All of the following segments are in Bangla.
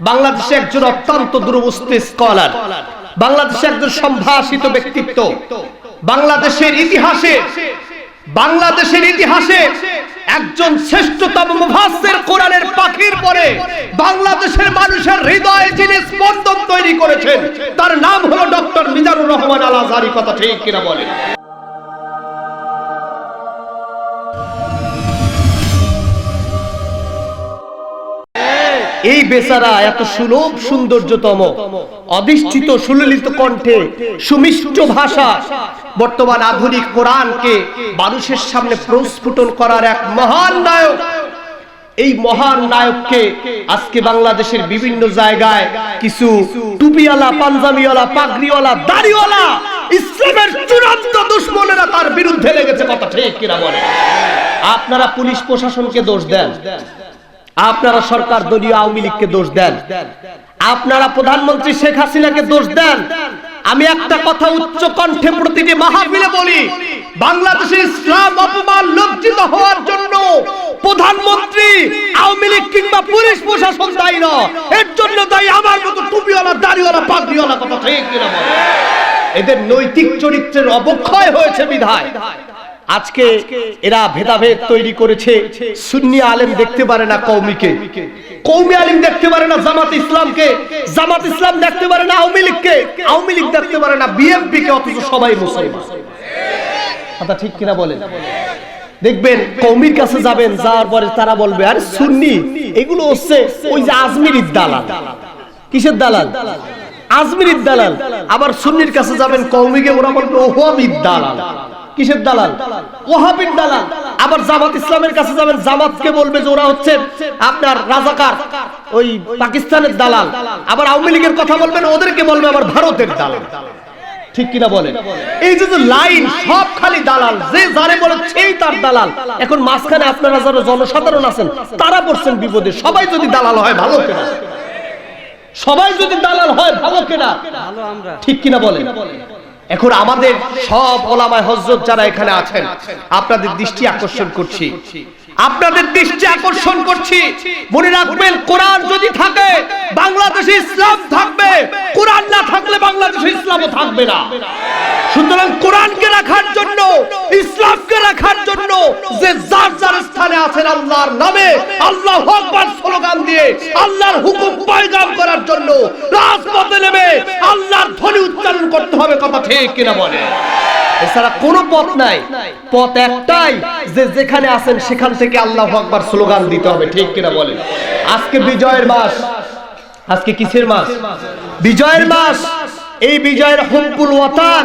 বাংলাদেশে একজন অত্যন্ত দূরবস্থ স্কলার, বাংলাদেশে একজন সম্ভাষিত ব্যক্তিত্ব, বাংলাদেশের ইতিহাসে বাংলাদেশের ইতিহাসে একজন শ্রেষ্ঠতম মুফাসসির কোরআনের পাখির পরে বাংলাদেশের মানুষের হৃদয়ে যিনি স্পন্দন তৈরি করেছেন, তার নাম হলো ডক্টর মিজানুর রহমান আল আজহারি কথা ঠিক কিনা বলেন? এই বেচারা এত সুলভ সৌন্দর্যতম, অধিষ্ঠিত সুললিত কণ্ঠে সুমিষ্ট ভাষা, বর্তমান আধুনিক কোরআনকে মানুষের সামনে প্রস্ফুটন করার এক মহান নায়ক। এই মহান নায়ককে আজকে বাংলাদেশের বিভিন্ন জায়গায় কিছু টুপিওয়ালা, পাঞ্জাবিওয়ালা, পাগড়িওয়ালা, দাড়িওয়ালা, ইসলামের চূড়ান্ত দুশ্মনেরা তার বিরুদ্ধে লেগেছে, কথা ঠিক কিনা বলে? আপনারা পুলিশ প্রশাসনকে দোষ দেন। আপনারা সরকার দলীয় আওয়ামী লীগকে দোষ দেন। আপনারা প্রধানমন্ত্রী শেখ হাসিনাকে দোষ দেন। আমি একটা কথা উচ্চ কণ্ঠে প্রতিটি মাহফিলে বলি, বাংলাদেশের ইসলাম অপমান লজ্জিত হওয়ার জন্য প্রধানমন্ত্রী আওয়ামী লীগ কিংবা পুলিশ প্রশাসন দায়ী না এর জন্য দায়ী আমার মতো টুপিওয়ালা, দাড়িওয়ালা, পাগড়িওয়ালা কথা ঠিক এদের নৈতিক চরিত্রের অবক্ষয় হয়েছে বিধায়। আজকে এরা ভেদাভেদ তৈরি করেছে। সুন্নি আলেম দেখতে পারে না কৌমিকে কৌমি আলিম দেখতে পারে না জামাত ইসলামকে। জামাত ইসলাম দেখতে পারে না আওয়ামী লীগকে। আওয়ামী লীগ দেখতে পারে না বিএনপি কে অথচ সবাই মুসলমান। কথা ঠিক কিনা বলেন? দেখবেন কৌমির কাছে যাবেন, যাওয়ার পরে তারা বলবে, আরে সুন্নি, এগুলো হচ্ছে ওই যে আজমিরির দালাল। কিসের দালাল? আজমিরির দালাল। আবার সুন্নির কাছে যাবেন কৌমিকে ওরা বলবে ওহাবির দালাল। কিসের দালাল? ওহাবির দালাল। আবার জামাত ইসলামের কাছে যাবেন জামাতকে বলবে যে ওরা হচ্ছে আপনার রাজাকার ওই পাকিস্তানের দালাল। আবার আওয়ামী লীগের কথা বলবেন ওদেরকে বলবে আবার ভারতের দালাল। ঠিক কিনা বলেন? এই যে যে লাইন সব খালি দালাল যে যারে বলে সেই তার দালাল। এখন মাঝখানে আপনারা যারা জনসাধারণ আছেন তারা পড়ছেন বিপদে। সবাই যদি দালাল হয় ভালো কেনা? সবাই যদি দালাল হয় ভালো কেনা? ঠিক কিনা বলেন? এখন আমাদের সব ওলামায় হজরত যারা এখানে আছেন আপনাদের দৃষ্টি আকর্ষণ করছি। আপনাদের দৃষ্টি আকর্ষণ করছি। মনে রাখবেন, কোরআন যদি থাকে, বাংলাদেশে ইসলাম থাকবে। কোরআন না থাকলে বাংলাদেশে ইসলামও থাকবে না। সুতরাং কোরআনকে রাখার জন্য, ইসলামকে রাখার জন্য যে যার যার স্থানে আছেন আল্লাহর নামে, আল্লাহ আকবার স্লোগান দিয়ে আল্লাহর হুকুম পয়গাম করার জন্য রাজপথে নেমে আল্লাহর ধ্বনি উচ্চারণ করতে হবে, কথা ঠিক কিনা বলে? এছাড়া কোনো পথ নাই। পথ একটাই, যে যেখানে আছেন সেখান থেকে আল্লাহ আকবার স্লোগান দিতে হবে, ঠিক কিনা বলে আজকে বিজয়ের মাস। আজকে কিসের মাস? বিজয়ের মাস। এই বিজয়ের হুম্পুল ওয়াতান।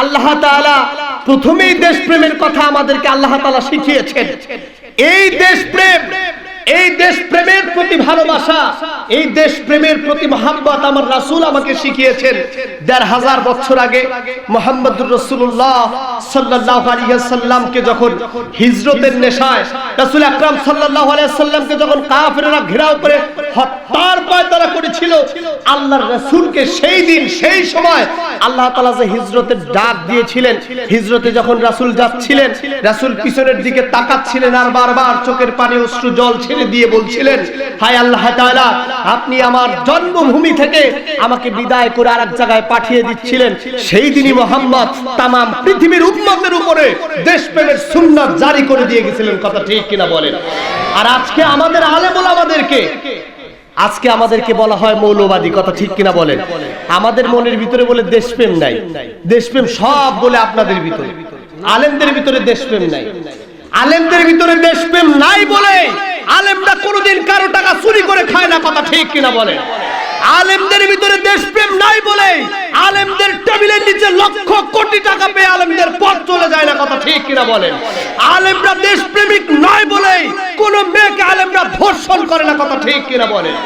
আল্লাহ তাআলা প্রথমেই দেশপ্রেমের কথা আমাদেরকে আল্লাহ তাআলা শিখিয়েছেন। এই দেশপ্রেম এই দেশ প্রেমের প্রতি ভালোবাসা, এই দেশ প্রেমের প্রতি মহাব্বত আমার রাসূল আমাকে শিখিয়েছেন। দেড় হাজার বছর আগে মোহাম্মদুর রসুল্লাহ সাল্লাল্লাহু আলাইহি সাল্লামকে যখন হিজরতের নেশায়, রাসূল আকরাম সাল্লাল্লাহু আলাইহি সাল্লামকে যখন কাফেররা ঘেরাও করে হত্যার পায়তারা করেছিল। আল্লাহর রাসূলকে সেই দিন, সেই সময় আল্লাহ তাআলা যে হিজরতের ডাক দিয়েছিলেন, হিজরতে যখন রাসূল যাচ্ছিলেন, রাসূল পিছনের দিকে তাকাচ্ছিলেন আর বারবার চোখের পানি অশ্রু জল ছেড়ে দিয়ে বলছিলেন, হায় আল্লাহ তাআলা, আপনি আমার জন্মভূমি থেকে আমাকে বিদায় করে আরেক জায়গায় পাঠিয়ে দিচ্ছিলেন। সেই দিনই মোহাম্মদ তামাম পৃথিবীর উম্মতের উপরে দেশপ্রেমের সুন্নাত জারি করে দিয়ে গেছিলেন। কথা ঠিক কিনা বলেন? আর আজকে আমাদের আলেমুল আমাদেরকে আজকে আমাদেরকে বলা হয় মৌলবাদী, কথা ঠিক কিনা বলেন? আমাদের মনের ভিতরে বলে দেশপ্রেম নাই। দেশপ্রেম সব বলে আপনাদের ভিতরে। আলেমদের ভিতরে দেশপ্রেম নাই। আলেমদের ভিতরে দেশপ্রেম নাই বলে আলেমরা কোনোদিন কারও টাকা চুরি করে খায় না, কথা ঠিক কিনা বলে আলেমদের ভিতরে দেশপ্রেম নাই বলে আলেমদের টেবিলের নিচে লক্ষ কোটি টাকা পেয়ে চলে যায় না কথা ঠিক কিনা বলেন? আলেমরা দেশপ্রেমিক নয় বলে কোন মেয়েকে আলেমরা ধর্ষণ করে না কথা ঠিক কিনা বলেন?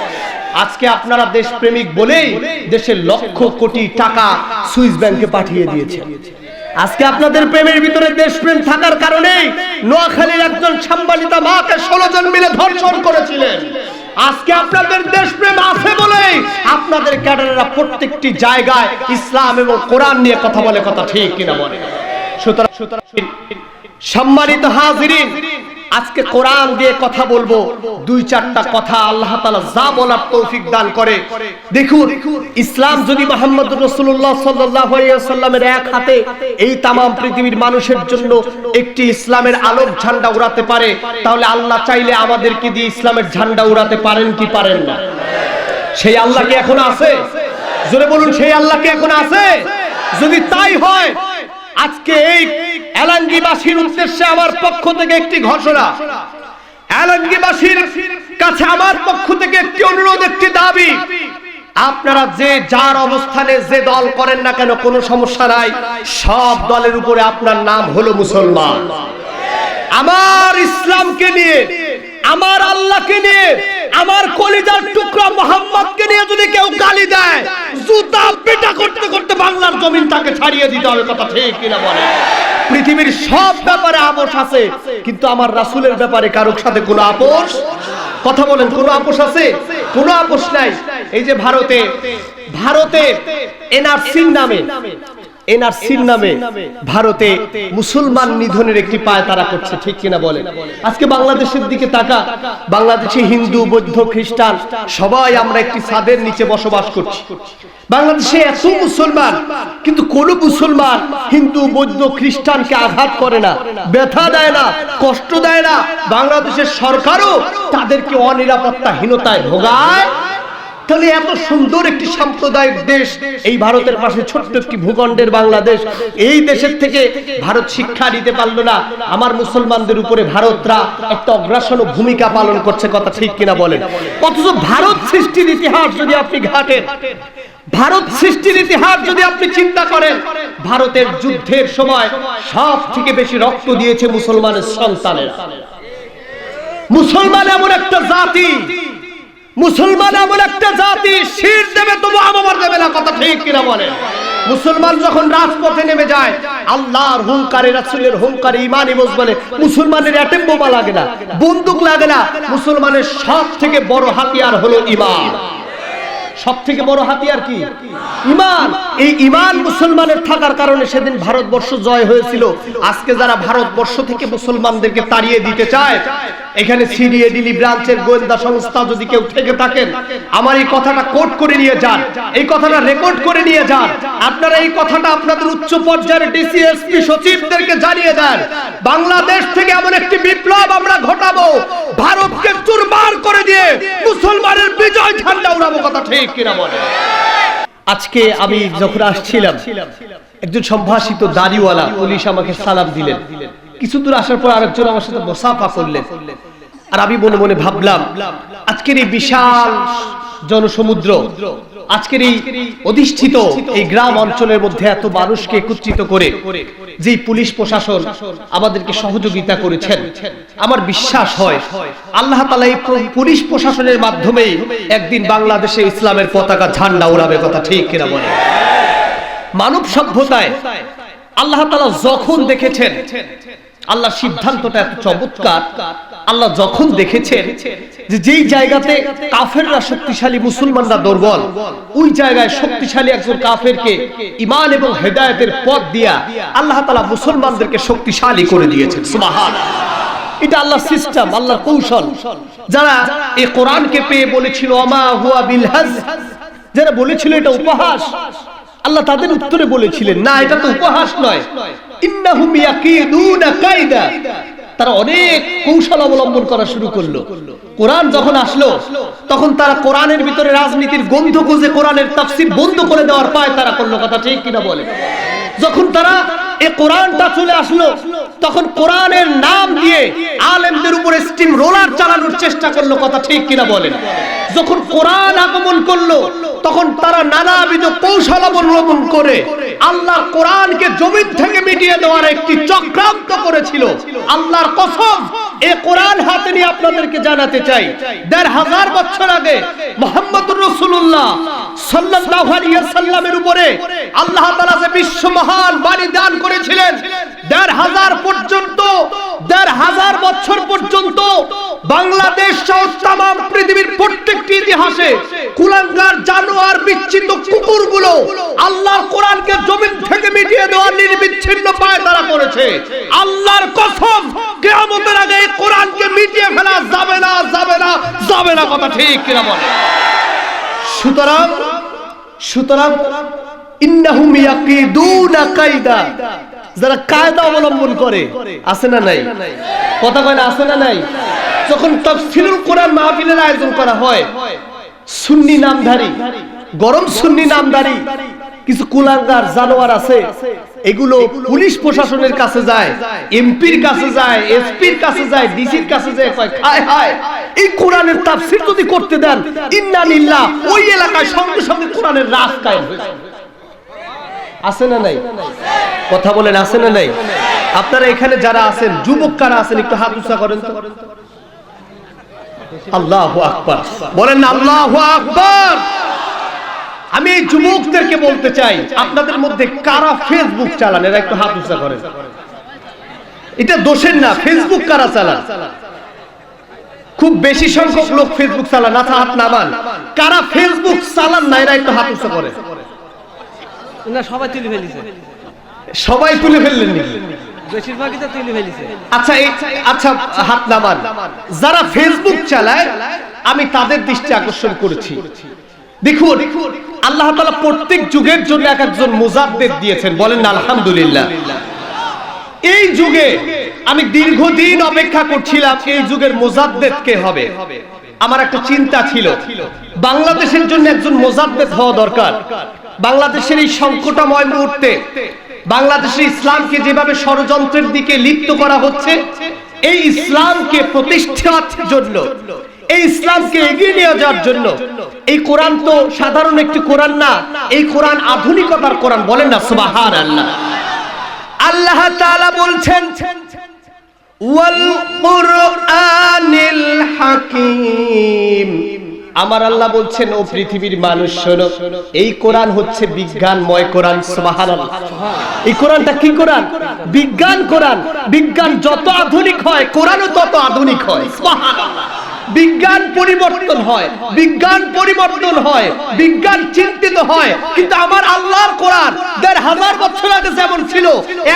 আজকে আপনারা দেশপ্রেমিক বলেই দেশের লক্ষ কোটি টাকা সুইস ব্যাংকে পাঠিয়ে দিয়েছে আজকে আপনাদের প্রেমের ভিতরে দেশপ্রেম থাকার কারণে নোয়াখালীর একজন সম্মানিতা মাকে ষোলো জন মিলে ধর্ষণ করেছিলেন। আজকে আপনাদের দেশপ্রেম আছে বলে আপনাদের ক্যাডারেরা প্রত্যেকটি জায়গায় ইসলাম এবং কোরআন নিয়ে কথা বলে কথা ঠিক কিনা বলে সম্মানিত হাজিরিন, আজকে কোরআন দিয়ে কথা বলব। দুই চারটা কথা আল্লাহ তাআলা যা বলার তৌফিক দান করে। দেখুন, ইসলাম যদি মোহাম্মদ রাসূলুল্লাহ সাল্লাল্লাহু এক হাতে, এই তাম পৃথিবীর মানুষের জন্য একটি ইসলামের আলোক ঝান্ডা উড়াতে পারে, তাহলে আল্লাহ চাইলে আমাদেরকে দিয়ে ইসলামের ঝান্ডা উড়াতে পারেন কি পারেন না? সেই আল্লাহ কি এখন আছে? জোরে বলুন, সেই আল্লাহ কি এখন আছে? যদি তাই হয় আজকে এই এলাঙ্গিবাসীর উদ্দেশ্যে আমার পক্ষ থেকে একটি ঘোষণা। এলাঙ্গিবাসীর কাছে আমার পক্ষ থেকে একটি অনুরোধ, একটি দাবি। আপনারা যে যার অবস্থানে যে দল করেন না কেন, কোনো সমস্যা নাই। সব দলের উপরে আপনার নাম হলো মুসলমান। আমার ইসলামকে নিয়ে, আমার আল্লাহকে নিয়ে, আমার কলিজার টুকরা মোহাম্মদকে নিয়ে যদি কেউ গালি দেয়, জুতা পেটা বাংলার জমিন তাকে ছাড়িয়ে দিতে হবে, কথা ঠিক কিনা বলে? পৃথিবীর সব ব্যাপারে আপোষ আছে, কিন্তু আমার রাসুলের ব্যাপারে কারোর সাথে কোনো আপোষ? কথা বলেন, কোনো আপোষ আছে? কোনো আপোষ নাই। এই যে ভারতে ভারতে এনআরসির নামে এনআরসির নামে ভারতে মুসলমান নিধনের একটি পায় তারা করছে ঠিক কিনা বলে আজকে বাংলাদেশের দিকে তাকা বাংলাদেশে হিন্দু বৌদ্ধ খ্রিস্টান সবাই আমরা একটি ছাদের নিচে বসবাস করছি। বাংলাদেশে এত মুসলমান কিন্তু কোন মুসলমান হিন্দু বৌদ্ধ খ্রিস্টানকে আঘাত করে না ব্যথা দেয় না কষ্ট দেয় না। বাংলাদেশের সরকারও তাদেরকে অনিরাপত্তাহীনতায় ভোগায়। তাহলে এত সুন্দর একটি সাম্প্রদায়িক দেশ, এই ভারতের পাশে ছোট্ট একটি ভূখণ্ডের বাংলাদেশ, এই দেশের থেকে ভারত শিক্ষা নিতে পারল না। আমার মুসলমানদের উপরে ভারতরা একটা অগ্রাসন ভূমিকা পালন করছে কথা ঠিক কিনা বলেন। অথচ ভারত সৃষ্টির ইতিহাস যদি আপনি ঘাটেন, ভারত সৃষ্টির ইতিহাস যদি আপনি চিন্তা করেন, ভারতের যুদ্ধের সময় সব থেকে বেশি রক্ত দিয়েছে মুসলমানের সন্তানেরা। মুসলমান এমন একটা জাতি মুসলমান এমন একটা জাতি, শির দেবে, তবু আমার দেবে না, কথা ঠিক কিনা বলে মুসলমান যখন রাজপথে নেমে যায়, আল্লাহর হুঙ্কারে, রাসূলের হুঙ্কারে ইমান ইমজ বলে মুসলমানের অ্যাটেম বোমা লাগে না, বন্দুক লাগে না। মুসলমানের সব থেকে বড় হাতিয়ার হলো ইমান সব থেকে বড় হাতিয়ার কি? ইমান এই ইমান মুসলমানের থাকার কারণে সেদিন ভারতবর্ষ জয় হয়েছিল। আজকে যারা ভারতবর্ষ থেকে মুসলমানদেরকে তাড়িয়ে দিতে চায় এখানে সিডিএডিলি ব্রাঞ্চের গোয়েন্দা সংস্থা যদি কেউ থেকে থাকেন, আমার এই কথাটা কোট করে নিয়ে যান। এই কথাটা রেকর্ড করে নিয়ে যান। আপনারা এই কথাটা আপনাদের উচ্চ পর্যায়ের ডিসিএসপি সচিবদেরকে জানিয়ে দেন। বাংলাদেশ থেকে এমন একটি বিপ্লব আমরা ঘটাবো, ভারতকে চুরমার করে দিয়ে মুসলমানের বিজয় ঝান্ডা উড়াবো কথা ঠিক কিনা বলে? আজকে আমি যখন আসছিলাম, একজন সম্ভাষিত দাড়িওয়ালা পুলিশ আমাকে সালাম দিলেন। কিছু দূর আসার পর আরেকজন আমার সাথে মোসাফা করলেন। আর আমি মনে মনে ভাবলাম, আজকের এই বিশাল জনসমুদ্র, আজকের এই অধিষ্ঠিত এই গ্রাম অঞ্চলের মধ্যে এত মানুষকে একত্রিত করে যে পুলিশ প্রশাসন আমাদেরকে সহযোগিতা করেছেন, আমার বিশ্বাস হয় আল্লাহ তালা এই পুলিশ প্রশাসনের মাধ্যমেই একদিন বাংলাদেশে ইসলামের পতাকা ঝান্ডা উড়াবে কথা ঠিক কিনা বলে মানব সভ্যতায় আল্লাহ তালা যখন দেখেছেন আল্লাহ সিদ্ধান্তটা এত চমৎকার। আল্লাহ যখন দেখেছেন যে যেই জায়গাতে কাফেররা শক্তিশালী মুসলমানরা দুর্বল ওই জায়গায় শক্তিশালী একজন কাফেরকে ইমান এবং হেদায়েতের পথ দিয়া আল্লাহ তালা মুসলমানদেরকে শক্তিশালী করে দিয়েছেন। সুবাহান। এটা আল্লাহ সিস্টেম আল্লাহর কৌশল। যারা এই কোরআনকে পেয়ে বলেছিল অমা হুয়া বিল হাজ যারা বলেছিল এটা উপহাস। আল্লাহ তাদের উত্তরে বলেছিলেন না এটা তো উপহাস নয়। তারা অনেক কৌশল অবলম্বন করা শুরু করল। কোরআন যখন আসলো, তখন তারা কোরআনের ভিতরে রাজনীতির গন্ধ খুঁজে কোরআনের তাফসীর বন্ধ করে দেওয়ার পায় তারা করল কথা ঠিক কিনা বলে। যখন তারা এই কোরআনটা চলে আসলো, তখন কোরআনের নাম দিয়ে আলেমদের উপরে স্টিম রোলার চালানোর চেষ্টা করল কথা ঠিক কিনা বলেন। যখন কোরআন আগমন করল তখন তারা নানাবিধ কৌশল অবলম্বন করে আল্লাহর কোরআনকে জমিন থেকে মিটিয়ে দেওয়ার একটি চক্রান্ত করেছিল। আল্লাহর কসম, এ কোরআন হাতে নিয়ে আপনাদেরকে জানাতে চাই। দেড় হাজার বছর আগে মোহাম্মদুর রসুল্লাহ সাল্লাল্লাহু সাল্লামের উপরে আল্লাহ যে বিশ্ব মহান বাণী দান করেছিলেন, দেড় হাজার পর্যন্ত, দেড় হাজার বছর পর্যন্ত বাংলাদেশ সহ তাম পৃথিবীর প্রত্যেকটি ইতিহাসে কুলাঙ্গার জানোয়ার বিচ্ছিন্ন কুকুরগুলো আল্লাহর কোরআনকে জমিন থেকে মিটিয়ে দেওয়ার নির্বিচ্ছিন্ন পায় তারা করেছে। আল্লাহর কসম, কিয়ামতের আগে এই কোরআনকে মিটিয়ে ফেলা যাবে না যাবে না যাবে না কথা ঠিক কিনা বলে। সুতরাং সুতরাং ইন্নাহুম ইয়াকিদুনা কায়দা যারা কায়দা অবলম্বন করে, আছে না নাই? কথা কয় না, আছে না নাই? যখন তাফসীরুল কোরআন মাহফিলের আয়োজন করা হয়, সুন্নি নামধারী, গরম সুন্নি নামধারী, কিছু কুলাঙ্গার, জানোয়ার আছে, এগুলো পুলিশ প্রশাসনের কাছে যায়, এমপির কাছে যায়, এসপির কাছে যায়, ডিসির কাছে যায়, কয়, হায় হায়, এই কোরআনের তাফসীর যদি করতে দেন, ইন্না লিল্লাহ, ওই এলাকায় সঙ্গে সঙ্গে কোরআনের রাজ কায়েম হয়ে। আছে না নাই? কথা বলেন, আছে না নাই? আপনারা এখানে যারা আছেন, যুবক কারা আছেন, একটু হাত উঁচা করেন তো। আল্লাহু আকবার। বলেন না আল্লাহু আকবার। আমি এই যুবকদেরকে বলতে চাই আপনাদের মধ্যে কারা ফেসবুক চালান? এরা একটু হাত উঁচা করেন। এটা দোষের না ফেসবুক কারা চালান? খুব বেশি সংখ্যক লোক ফেসবুক চালান আচ্ছা হাত নামান কারা ফেসবুক চালান না এরা একটু হাত উঁচা করে না সবাই তুলে ফেলিছে। সবাই তুলে ফেললেন নাকি? আচ্ছা আচ্ছা যারা ফেসবুক চালায়, আমি তাদের দৃষ্টি আকর্ষণ করেছি। দেখুন, আল্লাহ তাআলা প্রত্যেক যুগের জন্য এক একজন মুজাদ্দেদ দিয়েছেন। বলেন আলহামদুলিল্লাহ। এই যুগে আমি দীর্ঘদিন অপেক্ষা করছিলাম, এই যুগের মুজাদ্দেদ কে হবে? আমার একটা চিন্তা ছিল। বাংলাদেশের জন্য একজন মুজাদ্দেদ হওয়া দরকার। বাংলাদেশের এই সংকটাময় মুহূর্তে বাংলাদেশের ইসলামকে যেভাবে ষড়যন্ত্রের দিকে লিপ্ত করা হচ্ছে, এই ইসলামকে প্রতিষ্ঠার জন্য, এই ইসলামকে এগিয়ে নিয়ে যাওয়ার জন্য, এই কোরআন তো সাধারণ একটি কোরআন না, এই কোরআন আধুনিকতার কোরআন, বলেন না সুবাহান আল্লাহ আল্লাহ তাআলা বলছেন, ওয়াল কুরআনিল হাকিম। আমার আল্লাহ বলছেন, ও পৃথিবীর মানুষ, শোনো, এই কোরআন হচ্ছে বিজ্ঞানময় কোরআন এই কোরআনটা কি কোরআন? বিজ্ঞান কোরআন। বিজ্ঞান যত আধুনিক হয়, কোরআনও তত আধুনিক হয় বিজ্ঞান পরিবর্তন হয়, বিজ্ঞান পরিবর্তন হয়, বিজ্ঞান চিন্তিত হয়, কিন্তু আমার আল্লাহর কোরআন দেড় হাজার বছর আগে যেমন ছিল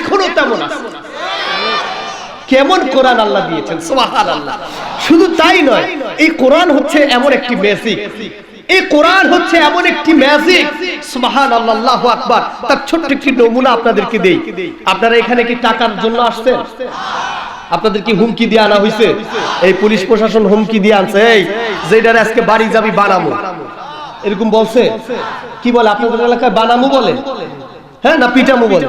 এখনও তেমন আছে। কেমন কোরআন আল্লাহ দিয়েছেন? শুধু তাই নয়, এই কোরআন হচ্ছে এমন একটি ম্যাজিক। এই কোরআন হচ্ছে এমন একটি ম্যাজিক। সুবহানাল্লাহ, আল্লাহু আকবার। তার ছোট্ট একটি নমুনা আপনাদেরকে দেই। আপনারা এখানে কি টাকার জন্য আসছেন? আপনাদের কি হুমকি দিয়ে আনা হয়েছে এই পুলিশ প্রশাসন হুমকি দিয়ে আনছে। এই যেটার আজকে বাড়ি যাবি, বানামু। এরকম বলছে? কি বলে, আপনাদের এলাকায় বানামু বলে? হ্যাঁ না পিটামু বলে।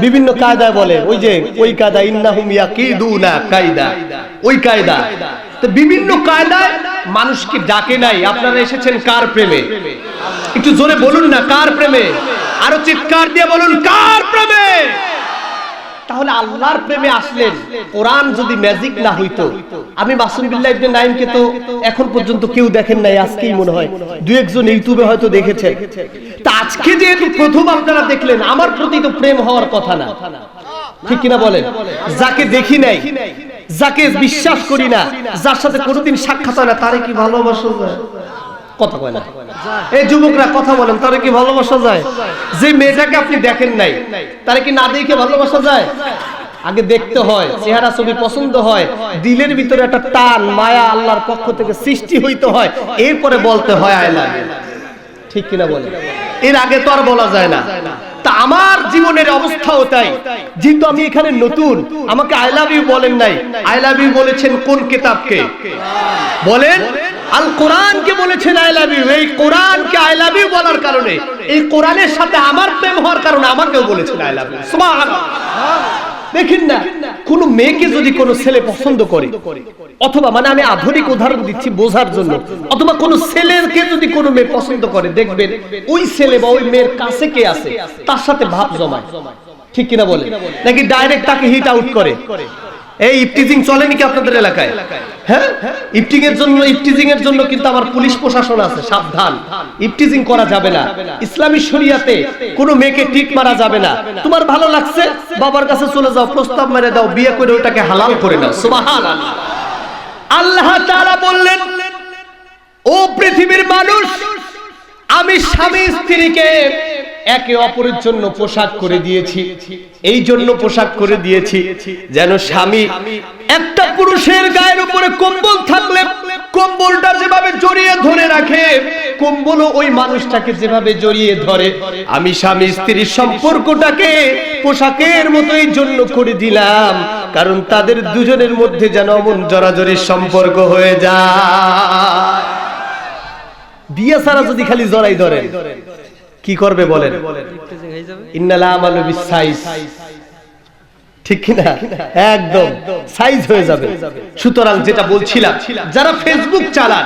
বিভিন্ন কায়দায় বলে। ওই যে ওই কায়দা ইন্নাহুম ইয়াকিদুনা কায়দা। ওই কায়দা। তো বিভিন্ন কায়দায় মানুষকে ডাকে নাই। আপনারা এসেছেন কার প্রেমে? একটু জোরে বলুন না কার প্রেমে? আরও চিৎকার দিয়ে বলুন কার প্রেমে? তাহলে আল্লাহর প্রেমে আসলেন। কোরআন যদি ম্যাজিক না হইতো। আমি মাসুম বিল্লাহ ইবনে নাইমকে তো এখন পর্যন্ত কেউ দেখেন নাই, আজকেই মনে হয়। দুই একজন ইউটিউবে হয়তো দেখেছেন। তা আজকে যেহেতু প্রথম আপনারা দেখলেন, আমার প্রতি তো প্রেম হওয়ার কথা না। ঠিক কিনা বলেন? যাকে দেখি নাই, যাকে বিশ্বাস করি না, যার সাথে কোনোদিন সাক্ষাৎ হয় না, তারে কি ভালোবাসা যায়? কথা কয় না। এই যুবকরা কথা বলেন তারে কি ভালোবাসা যায়? যে মেয়েটাকে আপনি দেখেন নাই তারে কি না দেখে ভালোবাসা যায়? আগে দেখতে হয় চেহারা ছবি পছন্দ হয় দিলের ভিতরে একটা টান মায়া আল্লাহর পক্ষ থেকে সৃষ্টি হইতে হয় এরপরে বলতে হয় আই লাভ ঠিক কিনা বলে এর আগে তো আর বলা যায় না। তা আমার জীবনের অবস্থাও তাই। যেহেতু আমি এখানে নতুন আমাকে আই লাভ ইউ বলেন নাই। আই লাভ ইউ বলেছেন কোন কিতাবকে? বলেন আল কোরআনকে বলেছেন আই লাভ ইউ এই কোরআনকে আই লাভ ইউ বলার কারণে, এই কোরআনের সাথে আমার প্রেম হওয়ার কারণে আমাকেও বলেছেন আই লাভ ইউ দেখেন না, কোন মেয়েকে যদি কোনো ছেলে পছন্দ করে, অথবা মানে আমি আধুনিক উদাহরণ দিচ্ছি বোঝার জন্য, অথবা কোন ছেলেকে যদি কোনো মেয়ে পছন্দ করে, দেখবেন ওই ছেলে বা ওই মেয়ের কাছে কে আছে, তার সাথে ভাব জমায়। ঠিক কিনা বলে নাকি ডাইরেক্ট তাকে হিট আউট করে? এই ইফটিজিং চলেনি কি আপনাদের এলাকায়? হ্যাঁ? ইফটিং এর জন্য ইফটিজিং এর জন্য কিন্তু আমার পুলিশ প্রশাসন আছে, সাবধান। ইফটিজিং করা যাবে না। ইসলামী শরিয়াতে কোনো মেয়েকে টিক মারা যাবে না। তোমার ভালো লাগছে? বাবার কাছে চলে যাও, প্রস্তাব মেরে দাও, বিয়ে করে ওটাকে হালাল করে দাও সুবহানাল্লাহ। আল্লাহ তাআলা বললেন, ও পৃথিবীর মানুষ, আমি স্বামী স্ত্রীকে একে অপরের জন্য পোশাক করে দিয়েছি। এই জন্য পোশাক করে দিয়েছি যেন স্বামী একটা পুরুষের গায়ের উপরে কম্বল থাকলে কম্বলটা যেভাবে জড়িয়ে ধরে রাখে, কম্বলও ওই মানুষটাকে যেভাবে জড়িয়ে ধরে। আমি স্বামী স্ত্রীর সম্পর্কটাকে পোশাকের মতোই জন্য করে দিলাম, কারণ তাদের দুজনের মধ্যে যেন অমন জড়াজড়ির সম্পর্ক হয়ে যায়। বিয়ে ছাড়া যদি খালি জড়াই ধরেন কি করবে বলেন? ঠিক কিনা? একদম। সাইজ হয়ে যাবে। সুতরাং যেটা বলছিলাম যারা ফেসবুক চালান